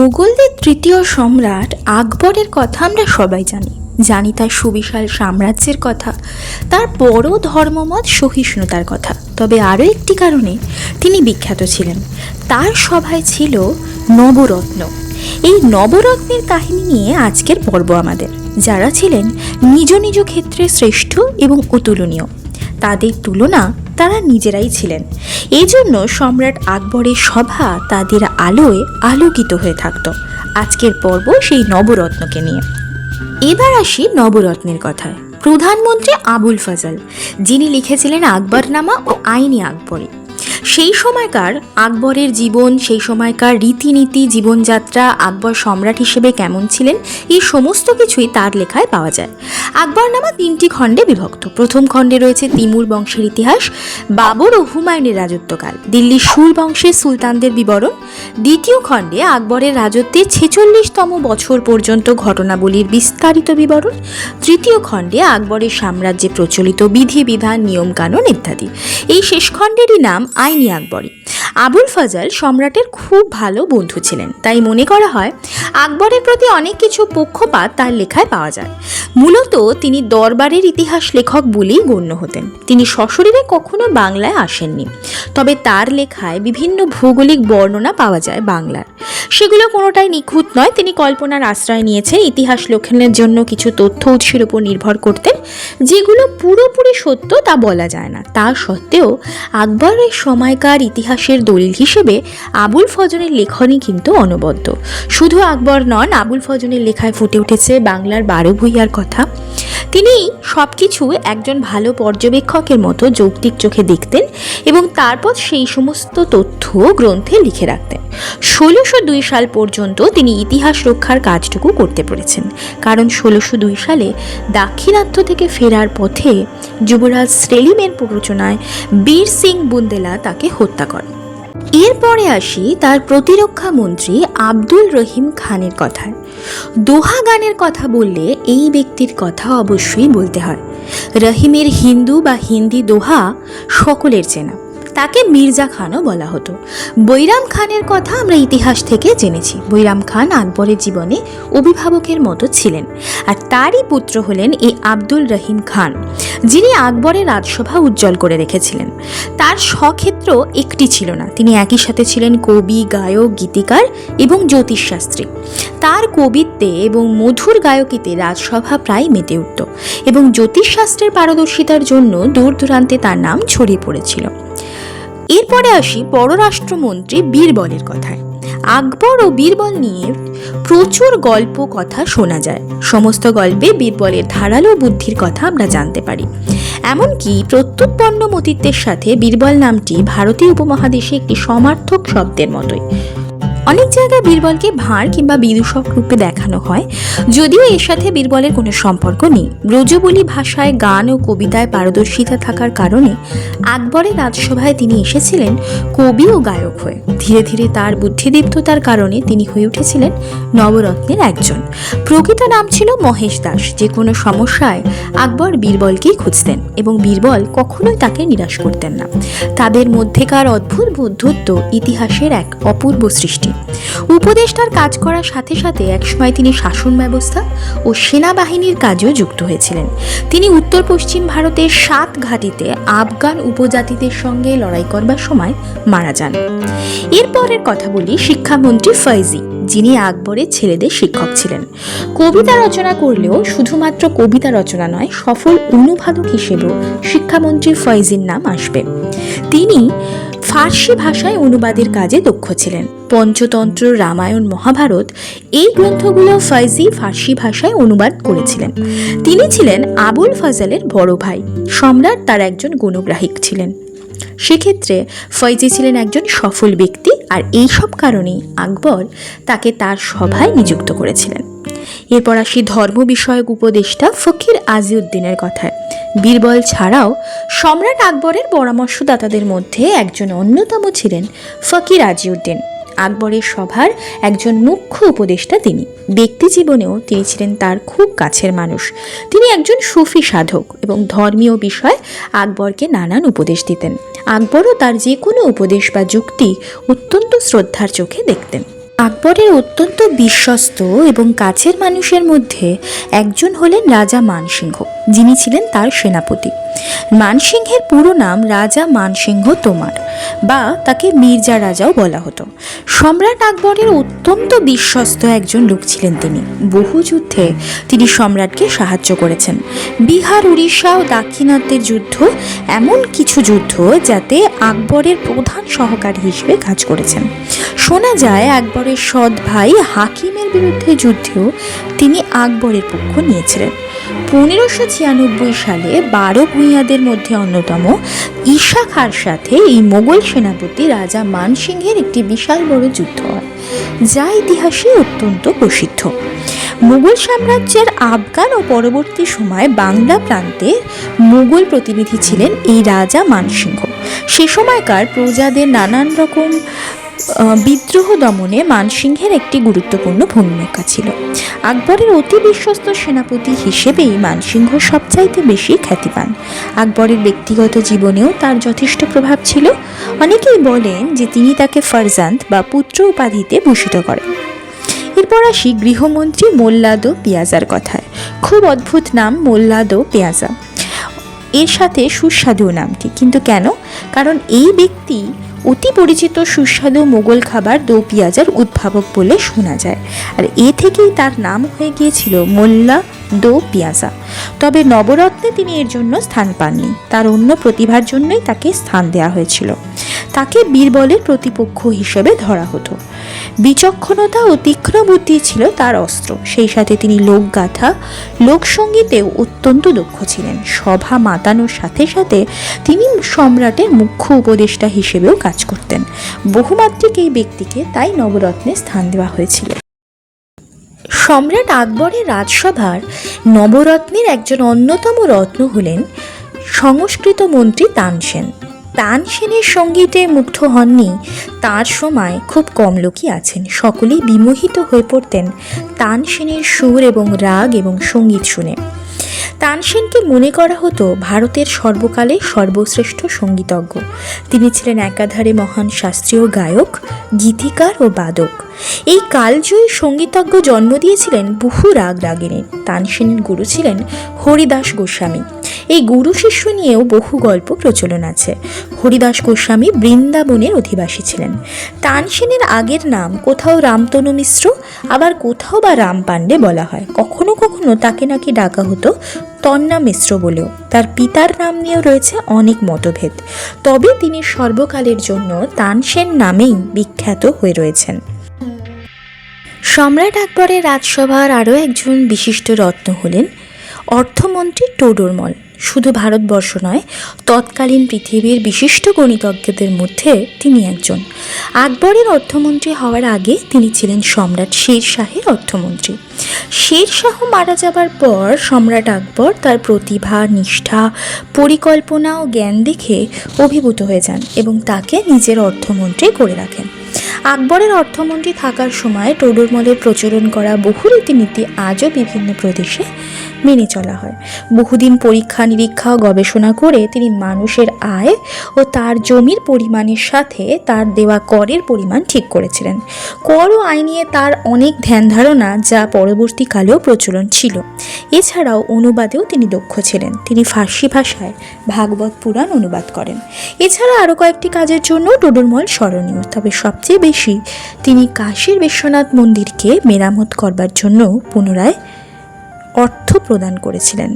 মোগলদের তৃতীয় সম্রাট আকবরের কথা আমরা সবাই জানি। জানি তার সুবিশাল সাম্রাজ্যের কথা, তার বড় ধর্মমত সহিষ্ণুতার কথা। তবে আরও একটি কারণে তিনি বিখ্যাত ছিলেন। তার সভায় ছিল নবরত্ন। এই নবরত্নের কাহিনী নিয়ে আজকের পর্ব আমাদের। যারা ছিলেন নিজ নিজ ক্ষেত্রে শ্রেষ্ঠ এবং অতুলনীয়, তাদের তুলনা তারা নিজেরাই ছিলেন। এই জন্য সম্রাট আকবরের সভা তাদের আলোয় আলোকিত হয়ে থাকত। আজকের পর্ব সেই নবরত্নকে নিয়ে। এবার আসি নবরত্নের কথায়। প্রধানমন্ত্রী আবুল ফজল, যিনি লিখেছিলেন আকবরনামা ও আইনি আকবরী। সেই সময়কার আকবরের জীবন, সেই সময়কার রীতিনীতি, জীবনযাত্রা আকবর সম্রাট হিসেবে কেমন ছিলেন, এই সমস্ত কিছুই তার লেখায় পাওয়া যায়। আকবর নামা তিনটি খণ্ডে বিভক্ত। প্রথম খণ্ডে রয়েছে তিমুর বংশের ইতিহাস, বাবর ও হুমায়ুনের রাজত্বকাল, দিল্লির সুর বংশের সুলতানদের বিবরণ, দ্বিতীয় খণ্ডে আকবরের রাজত্বের ছেচল্লিশতম বছর পর্যন্ত ঘটনাবলীর বিস্তারিত বিবরণ, তৃতীয় খণ্ডে আকবরের সাম্রাজ্যে প্রচলিত বিধিবিধান, নিয়মকানুন ইত্যাদি। এই শেষ খণ্ডেরই নাম আইনি আকবরী আবুল ফজল সম্রাটের খুব ভালো বন্ধু ছিলেন। তাই মনে করা হয়, আকবরের প্রতি অনেক কিছু পক্ষপাত তার লেখায় পাওয়া যায়। মূলত তিনি দরবারের ইতিহাস লেখক বলেই গণ্য হতেন। তিনি সশরীরে কখনো বাংলায় আসেননি। তবে তার লেখায় বিভিন্ন ভৌগোলিক বর্ণনা পাওয়া যায় বাংলার। সেগুলো কোনোটাই নিখুঁত নয়। তিনি কল্পনার আশ্রয় নিয়েছেন ইতিহাস লেখনের জন্য কিছু তথ্য উৎসের উপর নির্ভর করতেন, যেগুলো পুরোপুরি সত্য তা বলা যায় না। তা সত্ত্বেও আকবরের সময়কার ইতিহাসের দলিল হিসেবে আবুল ফজনের লেখনই কিন্তু অনবদ্য। শুধু আকবর নন, আবুল ফজনের লেখায় ফুটে উঠেছে বাংলার বারো ভূইয়ার কথা। তিনি সব কিছু একজন ভালো পর্যবেক্ষকের মতো যৌক্তিক চোখে দেখতেন এবং তারপর সেই সমস্ত তথ্য গ্রন্থে লিখে রাখতেন। ষোলোশো দুই সাল পর্যন্ত তিনি ইতিহাস রক্ষার কাজটুকু করতে পেরেছেন। কারণ ষোলোশো দুই সালে দাক্ষিণাত্য থেকে ফেরার পথে যুবরাজ সেলিমের প্ররোচনায় বীর সিং বুন্দেলা তাকে হত্যা করেন। এরপরে আসি তার প্রতিরক্ষা মন্ত্রী আব্দুল রহিম খানের কথায়। দোহা গানের কথা বললে এই ব্যক্তির কথা অবশ্যই বলতে হয়। রহিমের হিন্দু বা হিন্দি দোহা সকলের চেনা। তাকে মির্জা খানও বলা হতো। বৈরাম খানের কথা আমরা ইতিহাস থেকে জেনেছি। বৈরাম খান আকবরের জীবনে অভিভাবকের মতো ছিলেন আর তারই পুত্র হলেন এই আব্দুল রহিম খান, যিনি আকবরের রাজসভা উজ্জ্বল করে রেখেছিলেন। তার স্বক্ষেত্র একটি ছিল না। তিনি একই সাথে ছিলেন কবি, গায়ক, গীতিকার এবং জ্যোতিষশাস্ত্রী। তার কবিত্বে এবং মধুর গায়কিতে রাজসভা প্রায় মেতে উঠত এবং জ্যোতিষশাস্ত্রের পারদর্শিতার জন্য দূর দূরান্তে তার নাম ছড়িয়ে পড়েছিল। এরপরে আসি পররাষ্ট্রমন্ত্রী বীরবলের কথায়। আকবর ও বীরবল নিয়ে প্রচুর গল্প কথা শোনা যায়। সমস্ত গল্পে বীরবলের ধারালো বুদ্ধির কথা আমরা জানতে পারি। এমনকি প্রত্যুৎপন্ন মতিত্বের সাথে বীরবল নামটি ভারতীয় উপমহাদেশে একটি সমার্থক শব্দের মতোই। অনেক জায়গায় বীরবলকে ভাঁড় কিংবা বিদূষক রূপে দেখানো হয়। যদিও এর সাথে বীরবলের কোনো সম্পর্ক নেই। ব্রজবলি ভাষায় গান ও কবিতায় পারদর্শিতা থাকার কারণে আকবরের রাজসভায় তিনি এসেছিলেন কবি ও গায়ক হয়ে। ধীরে ধীরে তার বুদ্ধিদীপ্ততার কারণে তিনি হয়ে উঠেছিলেন নবরত্নের একজন। প্রকৃত নাম ছিল মহেশ দাস। যে কোনো সমস্যায় আকবর বীরবলকেই খুঁজতেন এবং বীরবল কখনোই তাকে নিরাশ করতেন না। তাদের মধ্যেকার অদ্ভুত বন্ধুত্ব ইতিহাসের এক অপূর্ব সৃষ্টি। উপদেষ্টার কাজ করার সাথে সাথে একসময় তিনি শাসন ব্যবস্থা ও সেনাবাহিনীর কাজেও যুক্ত হয়েছিলেন। তিনি উত্তর পশ্চিম ভারতের সাত ঘাটিতে আফগান উপজাতিদের সঙ্গে লড়াই করবার সময় মারা যান। এরপরের কথা বলি শিক্ষামন্ত্রী ফৈজি, যিনি আকবরের ছেলেদের শিক্ষক ছিলেন। কবিতা রচনা করলেও শুধুমাত্র কবিতা রচনা নয়, সফল অনুবাদক হিসেবেও শিক্ষামন্ত্রী ফৈজির নাম আসবে। তিনি ফার্সি ভাষায় অনুবাদের কাজে দক্ষ ছিলেন। পঞ্চতন্ত্র, রামায়ণ, মহাভারত এই গ্রন্থগুলো ফয়জি ফার্সি ভাষায় অনুবাদ করেছিলেন। তিনি ছিলেন আবুল ফজলের বড় ভাই। সম্রাট তার একজন গুণগ্রাহিক ছিলেন। সেক্ষেত্রে ফয়জি ছিলেন একজন সফল ব্যক্তি আর এই সব কারণেই আকবর তাকে তার সভায় নিযুক্ত করেছিলেন। এরপর আসি ধর্ম বিষয়ক উপদেষ্টা ফকির আজিউদ্দিনের কথায়। বীরবল ছাড়াও সম্রাট আকবরের পরামর্শদাতাদের মধ্যে একজন অন্যতম ছিলেন ফকির আজিউদ্দিন। আকবরের সভার একজন মুখ্য উপদেষ্টা তিনি। ব্যক্তি জীবনেও তিনি ছিলেন তার খুব কাছের মানুষ। তিনি একজন সুফি সাধক এবং ধর্মীয় বিষয়ে আকবরকে নানান উপদেশ দিতেন। আকবরও তার যে কোনো উপদেশ বা যুক্তি অত্যন্ত শ্রদ্ধার চোখে দেখতেন। আকবরের অত্যন্ত বিশ্বস্ত এবং কাছের মানুষের মধ্যে একজন হলেন রাজা মানসিংহ, যিনি ছিলেন তার সেনাপতি। মানসিংহের পুরো নাম রাজা মানসিংহ তোমার। বা তাকে মির্জা রাজাও বলা হতো। সম্রাট আকবরের অত্যন্ত বিশ্বস্ত একজন লোক ছিলেন তিনি। বহু যুদ্ধে তিনি সম্রাটকে সাহায্য করেছেন। বিহার, উড়িষ্যা ও দাক্ষিণাত্যের যুদ্ধ এমন কিছু যুদ্ধ যাতে আকবরের প্রধান সহকারী হিসেবে কাজ করেছেন। শোনা যায়, আকবরের সৎ ভাই হাকিমের বিরুদ্ধে যুদ্ধেও তিনি আকবরের পক্ষ নিয়েছিলেন। পনেরোশো ছিয়ানব্বই সালে বারো ভূঁইয়াদের মধ্যে অন্যতম ঈশা খার সাথে এই মোগল সেনাপতি রাজা মানসিংহের একটি বিশাল বড় যুদ্ধ হয়, যা ইতিহাসে অত্যন্ত প্রসিদ্ধ। মুঘল সাম্রাজ্যের আফগান ও পরবর্তী সময় বাংলা প্রান্তে মুঘল প্রতিনিধি ছিলেন এই রাজা মানসিংহ। সে সময়কার প্রজাদের নানান রকম বিদ্রোহ দমনে মানসিংহের একটি গুরুত্বপূর্ণ ভূমিকা ছিল। আকবরের অতি বিশ্বস্ত সেনাপতি হিসেবেই মানসিংহ সবচাইতে বেশি খ্যাতি পান আকবরের ব্যক্তিগত জীবনেও তার যথেষ্ট প্রভাব ছিল। অনেকেই বলেন যে তিনি তাকে ফারজান্ত বা পুত্র উপাধিতে ভূষিত করেন। এরপর আসি গৃহমন্ত্রী মোল্লাদো পেঁয়াজার কথায়। খুব অদ্ভুত নাম মোল্লাদো পেঁয়াজা। এর সাথে সুস্বাদু নামটি। কিন্তু কেন? কারণ এই ব্যক্তি অতি পরিচিত সুস্বাদু মোগল খাবার দো পিঁয়াজার উদ্ভাবক বলে শোনা যায়। আর এ থেকেই তার নাম হয়ে গিয়েছিল মোল্লা দো পিয়াজা। তবে নবরত্নে তিনি এর জন্য স্থান পাননি। তার অন্য প্রতিভার জন্যই তাকে স্থান দেওয়া হয়েছিল। তাকে বীরবলের প্রতিপক্ষ হিসেবে ধরা হতো। বিচক্ষণতা ও তীক্ষ্ণ বুদ্ধি ছিল তার অস্ত্র। সেই সাথে তিনি লোকগাথা, লোকসঙ্গীতেও অত্যন্ত দক্ষ ছিলেন। সভা মাতানোর সাথে সাথে তিনি সম্রাটের মুখ্য উপদেষ্টা হিসেবেও কাজ করতেন। বহুমাত্রিক এই ব্যক্তিকে তাই নবরত্নে স্থান দেওয়া হয়েছিল। সম্রাট আকবরের রাজসভার নবরত্নের একজন অন্যতম রত্ন হলেন সংস্কৃত মন্ত্রী তানসেন। তানসেনের সঙ্গীতে মুগ্ধ হননি। তার সময় খুব কম লোকই আছেন। সকলেই বিমোহিত হয়ে পড়তেন তানসেনের সুর এবং রাগ এবং সংগীত শুনে। তানসেনকে মনে করা হতো ভারতের সর্বকালে সর্বশ্রেষ্ঠ সঙ্গীতজ্ঞ। তিনি ছিলেন একাধারে মহান শাস্ত্রীয় গায়ক, গীতিকার ও বাদক। এই কালজয়ী সঙ্গীতজ্ঞ জন্ম দিয়েছিলেন বহু রাগ রাগিনীর তানসেনের গুরু ছিলেন হরিদাস গোস্বামী। এই গুরু শিষ্য নিয়েও বহু গল্প প্রচলন আছে। হরিদাস গোস্বামী বৃন্দাবনের অধিবাসী ছিলেন। তানসেনের আগের নাম কোথাও রামতনু মিশ্র, আবার কোথাও বা রাম পাণ্ডে বলা হয়। কখনো কখনো তাকে নাকি ডাকা হতো তন্না মিশ্র বলেও। তার পিতার নাম নিয়েও রয়েছে অনেক মতভেদ। তবে তিনি সর্বকালের জন্য তানসেন নামেই বিখ্যাত হয়ে রয়েছেন। সম্রাট আকবরের রাজসভার আরও একজন বিশিষ্ট রত্ন হলেন অর্থমন্ত্রী টোডরমল। শুধু ভারতবর্ষ নয়, তৎকালীন পৃথিবীর বিশিষ্ট গণিতজ্ঞদের মধ্যে তিনি একজন। আকবরের অর্থমন্ত্রী হওয়ার আগে তিনি ছিলেন সম্রাট শের শাহের অর্থমন্ত্রী। শের শাহ মারা যাবার পর সম্রাট আকবর তার প্রতিভা, নিষ্ঠা, পরিকল্পনা ও জ্ঞান দেখে অভিভূত হয়ে যান এবং তাকে নিজের অর্থমন্ত্রী করে রাখেন। আকবরের অর্থমন্ত্রী থাকার সময় টোডরমলের প্রচলন করা বহু রীতিনীতি আজও বিভিন্ন প্রদেশে মেনে চলা হয়। বহুদিন পরীক্ষা, নিরীক্ষা, গবেষণা করে তিনি মানুষের আয় ও তার জমির পরিমাণের সাথে তার দেওয়া করের পরিমাণ ঠিক করেছিলেন। কর ও আয় নিয়ে তার অনেক ধ্যান ধারণা যা পরবর্তীকালেও প্রচলন ছিল। এছাড়াও অনুবাদেও তিনি দক্ষ ছিলেন। তিনি ফার্সি ভাষায় ভাগবত পুরাণ অনুবাদ করেন। এছাড়া আরও কয়েকটি কাজের জন্য টোডরমল স্মরণীয়, তবে সবচেয়ে বেশি তিনি কাশীর বিশ্বনাথ মন্দিরকে মেরামত করবার জন্য পুনরায় অর্থ প্রদান করেছিলেন।